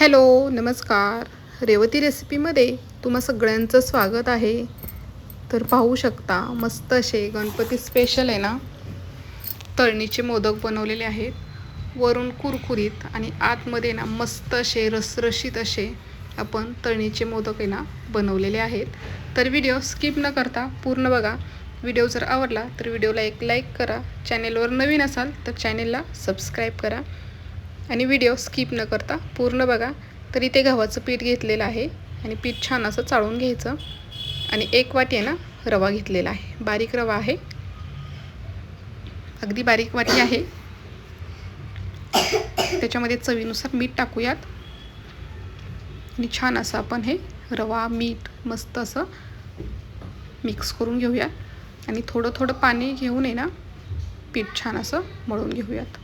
Hello नमस्कार. रेवती रेसिपीमध्ये तुम्हा सगळ्यांचं स्वागत आहे. तर पाहू शकता मस्त असे गणपती स्पेशल आहे ना? तळणीचे मोदक बनवलेले आहेत. वरून कुरकुरीत आणि आतमध्ये ना मस्त असे रसरशीत असे आपण तळणीचे मोदक आहे ना बनवलेले आहेत. तर व्हिडिओ स्किप न करता पूर्ण बघा. व्हिडिओ जर आवडला तर व्हिडिओला एक लाईक करा. चॅनेलवर नवीन असाल तर चॅनेलला सबस्क्राईब करा. आणि व्हिडिओ स्किप न करता पूर्ण बघा. तर इथे गव्हाचं पीठ घेतलेलं आहे आणि पीठ छान असं चाळून घ्यायचं. आणि एक वाटी आहे ना रवा घेतलेला आहे. बारीक रवा आहे. अगदी बारीक वाटी आहे. त्याच्यामध्ये चवीनुसार मीठ टाकूयात. आणि छान असं आपण हे रवा मीठ मस्त असं मिक्स करून घेऊयात. आणि थोडं थोडं पाणी घेऊन आहे ना पीठ छान असं मळून घेऊयात.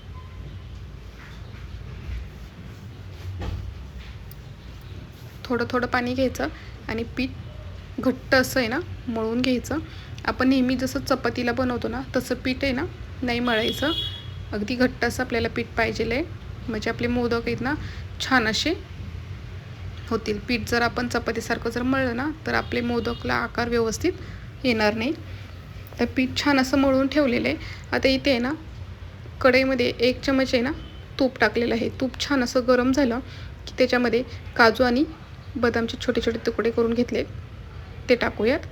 थोडं थोडं पाणी घ्यायचं आणि पीठ घट्ट असं आहे ना मळून घ्यायचं. आपण नेहमी जसं चपातीला बनवतो ना तसं पीठ आहे ना नाही मळायचं. अगदी घट्ट असं आपल्याला पीठ पाहिजे आहे म्हणजे आपले मोदक आहेत ना छान असे होतील. पीठ जर आपण चपातीसारखं जर मळलं ना तर आपले मोदकला आकार व्यवस्थित येणार नाही. तर पीठ छान असं मळून ठेवलेलं आहे. आता इथे आहे ना कढईमध्ये एक चमच आहे ना तूप टाकलेलं आहे. तूप छान असं गरम झालं की त्याच्यामध्ये काजू आणि बदामचे छोटे छोटे तुकडे करून घेतले. ते टाकूयात.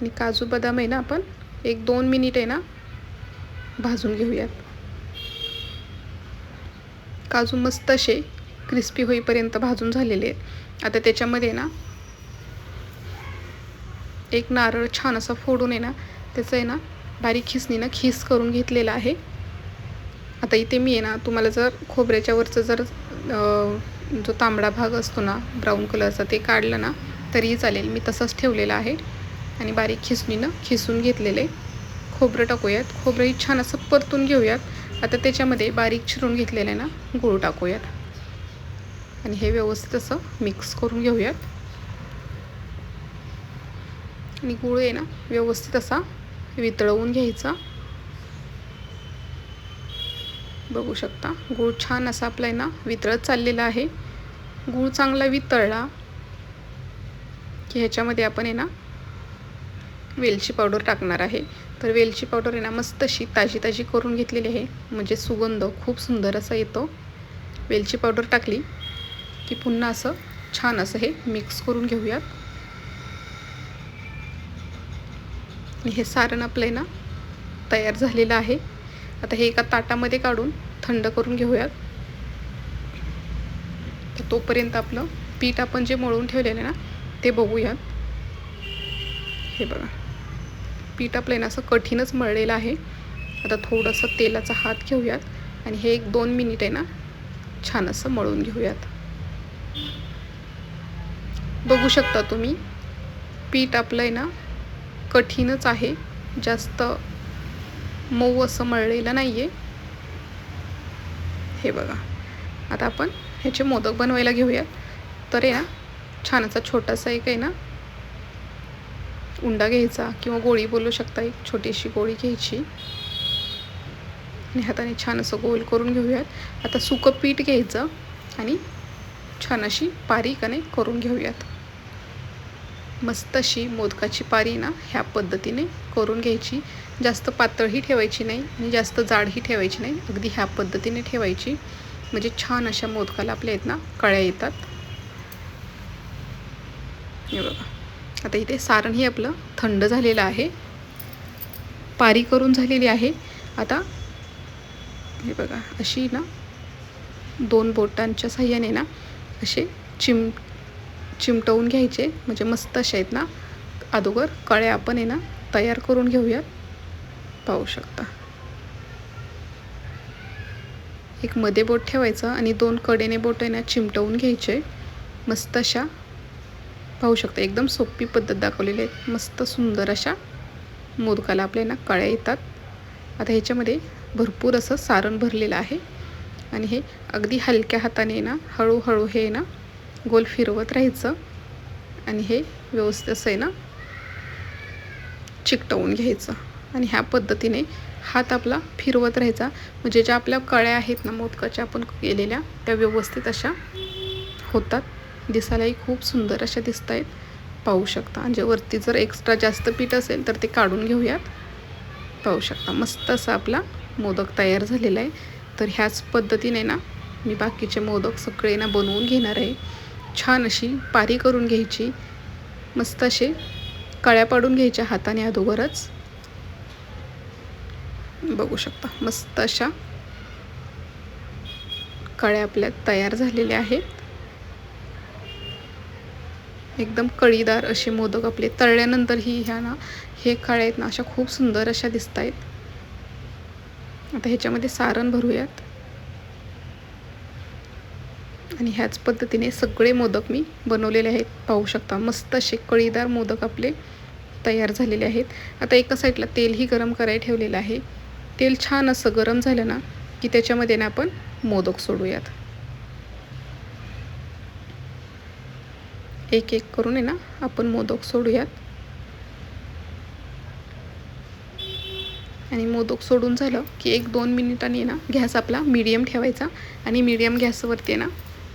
आणि काजू बदाम आहे ना आपण एक दोन मिनिट आहे ना भाजून घेऊयात. काजू मस्त असे क्रिस्पी होईपर्यंत भाजून झालेले आहेत. आता त्याच्यामध्ये ना एक नारळ छान असा फोडून आहे ना त्याचं आहे ना बारीक खिसणीनं खिस करून घेतलेला आहे. आता इथे मी आहे ना तुम्हाला जर खोबऱ्याच्या वरचं जर जो तांबडा भाग असतो ना ब्राऊन कलरचा ते काढलं ना तरीही चालेल. मी तसंच ठेवलेलं आहे. आणि बारीक खिसणीनं खिसून घेतलेले खोबरं टाकूयात. खोबरंही छान असं परतून घेऊयात. आता त्याच्यामध्ये बारीक चिरून घेतलेले ना गूळ टाकूयात. आणि हे व्यवस्थित असं मिक्स करून घेऊयात. आणि गूळ आहे ना व्यवस्थित असा वितळवून घ्यायचा. बघू शकता. गूळ छान असा आपला आहे ना वितळत चाललेला आहे. गूळ चांगला वितळला की ह्याच्यामध्ये आपण आहे ना वेलची पावडर टाकणार आहे. तर वेलची पावडर आहे ना मस्त अशी ताजी ताजी करून घेतलेली आहे. म्हणजे सुगंध खूप सुंदर असा येतो. वेलची पावडर टाकली की पुन्हा असं छान असं हे मिक्स करून घेऊयात. हे सारण आपलं आहे ना तयार झालेलं आहे. आता हे एका ताटामध्ये काढून थंड करून घेऊयात. तर तोपर्यंत आपलं पीठ आपण जे मळून ठेवलेलं आहे ना ते बघूयात. हे बघा. पीठ आपलं ना असं कठीणच मळलेलं आहे. आता थोडंसं तेलाचा हात घेऊयात आणि हे एक दोन मिनिट आहे ना छान असं मळून घेऊयात. बघू शकता तुम्ही पीठ आपलं आहे ना कठीणच आहे. जास्त मऊ असं मळलेलं नाही आहे हे बघा. आता आपण ह्याचे मोदक बनवायला घेऊयात. तर आहे ना छान असा छोटासा एक आहे ना उंडा घ्यायचा किंवा गोळी बोलू शकता एक छोटीशी गोळी घ्यायची. आणि हाताने छान असं गोल करून घेऊयात. आता सुकं पीठ घ्यायचं आणि छान अशी पारीकने करून घेऊयात. मस्त अशी मोदकाची पारी ना ह्या पद्धतीने करून घ्यायची. जास्त पातळही ठेवायची नाही आणि जास्त जाडही ठेवायची नाही. अगदी ह्या पद्धतीने ठेवायची. म्हणजे छान अशा मोदकाला आपल्या आहेत ना कळ्या येतात. हे बघा. आता इथे सारणही आपलं थंड झालेलं आहे. पारी करून झालेली आहे. आता हे बघा अशी ना दोन बोटांच्या साह्याने ना असे चिम चिमटवून घ्यायचे. म्हणजे मस्त असे आहेत ना अगोदर कळ्या आपण आहे ना तयार करून घेऊयात. पाहू शकता. एक मध्ये बोट ठेवायचं आणि दोन कडेने बोट आहे ना चिमटवून घ्यायचे. मस्त अशा. पाहू शकता एकदम सोपी पद्धत दाखवलेली आहे. मस्त सुंदर अशा मोदकाला आपल्या ना कळ्या येतात. आता ह्याच्यामध्ये भरपूर असं सारण भरलेलं आहे. आणि हे अगदी हलक्या हाताने ना हळूहळू हे ना गोल फिरवत राहायचं. आणि हे व्यवस्थित असं आहे ना चिकटवून घ्यायचं. आणि ह्या पद्धतीने हात आपला फिरवत राहायचा. म्हणजे ज्या आपल्या कळ्या आहेत ना मोदकाच्या आपण केलेल्या त्या व्यवस्थित अशा होतात. दिसायलाही खूप सुंदर अशा दिसत आहेत पाहू शकता. म्हणजे वरती जर एक्स्ट्रा जास्त पीठ असेल तर ते काढून घेऊयात. पाहू शकता. मस्त असा आपला मोदक तयार झालेला आहे. तर ह्याच पद्धतीने ना मी बाकीचे मोदक सगळे ना बनवून घेणार आहे. छान अशी पारी करून घ्यायची. मस्त असे कळ्या पाडून घ्यायच्या हाताने अगोदरच. बघू शकता मस्त अशा कळ्या आपल्या तयार झालेल्या आहेत. एकदम कळीदार असे मोदक आपले तळल्यानंतरही ह्या ना हे कळ्या आहेत ना अशा खूप सुंदर अशा दिसत आहेत आता ह्याच्यामध्ये सारण भरूयात. आणि ह्याच पद्धतीने सगळे मोदक मी बनवलेले आहेत. पाहू शकता मस्त असे कळीदार मोदक आपले तयार झालेले आहेत. आता एका साईडला तेलही गरम करायला ठेवलेलं आहे. तेल छान असं गरम झालं ना की त्याच्यामध्ये ना आपण मोदक सोडूयात. एक एक करून आहे ना आपण मोदक सोडूयात. आणि मोदक सोडून झालं की एक दोन मिनिटांनी ना गॅस आपला मीडियम ठेवायचा. आणि मीडियम गॅसवरती ना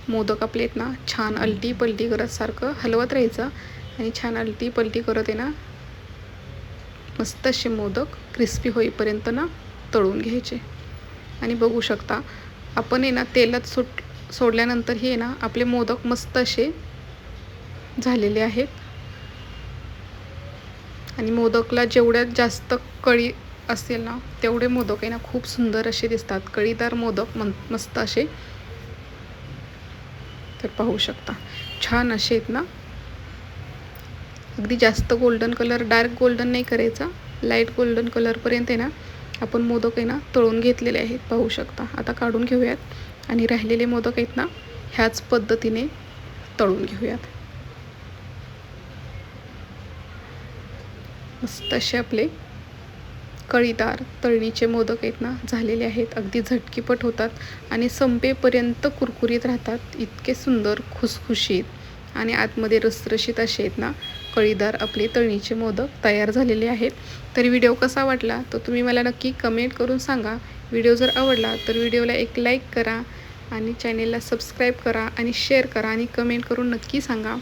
मोदक आपले आहेत ना छान अलटी पलटी करत सारखं हलवत राहायचं आणि छान अलटी पलटी करत आहे ना मस्त असे मोदक क्रिस्पी होईपर्यंत ना तळून घ्यायचे. आणि बघू शकता आपण आहे ना तेलात सुट सोडल्यानंतर हे ना आपले मोदक मस्त असे झालेले आहेत. आणि मोदकला जेवढ्यात जास्त कळी असेल ना तेवढे मोदक आहे ना खूप सुंदर असे दिसतात. कळीदार मोदक मन मस्त असे तर पाहू शकता. छान असे आहेत ना? अगदी जास्त गोल्डन कलर डार्क गोल्डन नाही करायचा. लाइट गोल्डन कलरपर्यंत आहे ना आपण मोदक आहे ना तळून घेतलेले आहेत. पाहू शकता. आता काढून घेऊयात. आणि राहिलेले मोदक आहेत ना ह्याच पद्धतीने तळून घेऊयात. मस्त असे आपले कळीदार तळणीचे मोदक आहेत ना झालेले आहेत अगदी झटकीपट होतात आणि संपेपर्यंत कुरकुरीत राहतात इतके सुंदर खुसखुशीत आणि आतमध्ये रसरशीत असे आहेत ना कळीदार आपले तळणीचे मोदक तयार झालेले आहेत. तर व्हिडिओ कसा वाटला? तो तुम्ही मला नक्की कमेंट करून सांगा. व्हिडिओ जर आवडला तर व्हिडिओला एक लाईक करा आणि चॅनेलला सबस्क्राईब करा आणि शेअर करा आणि कमेंट करून नक्की सांगा.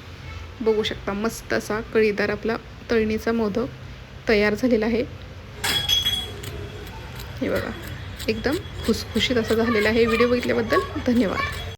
बघू शकता मस्त असा कळीदार आपला तळणीचा मोदक तयार झालेला आहे. हे बघा. एकदम खुसखुशीत असं झालेलं आहे व्हिडिओ बघितल्याबद्दल धन्यवाद.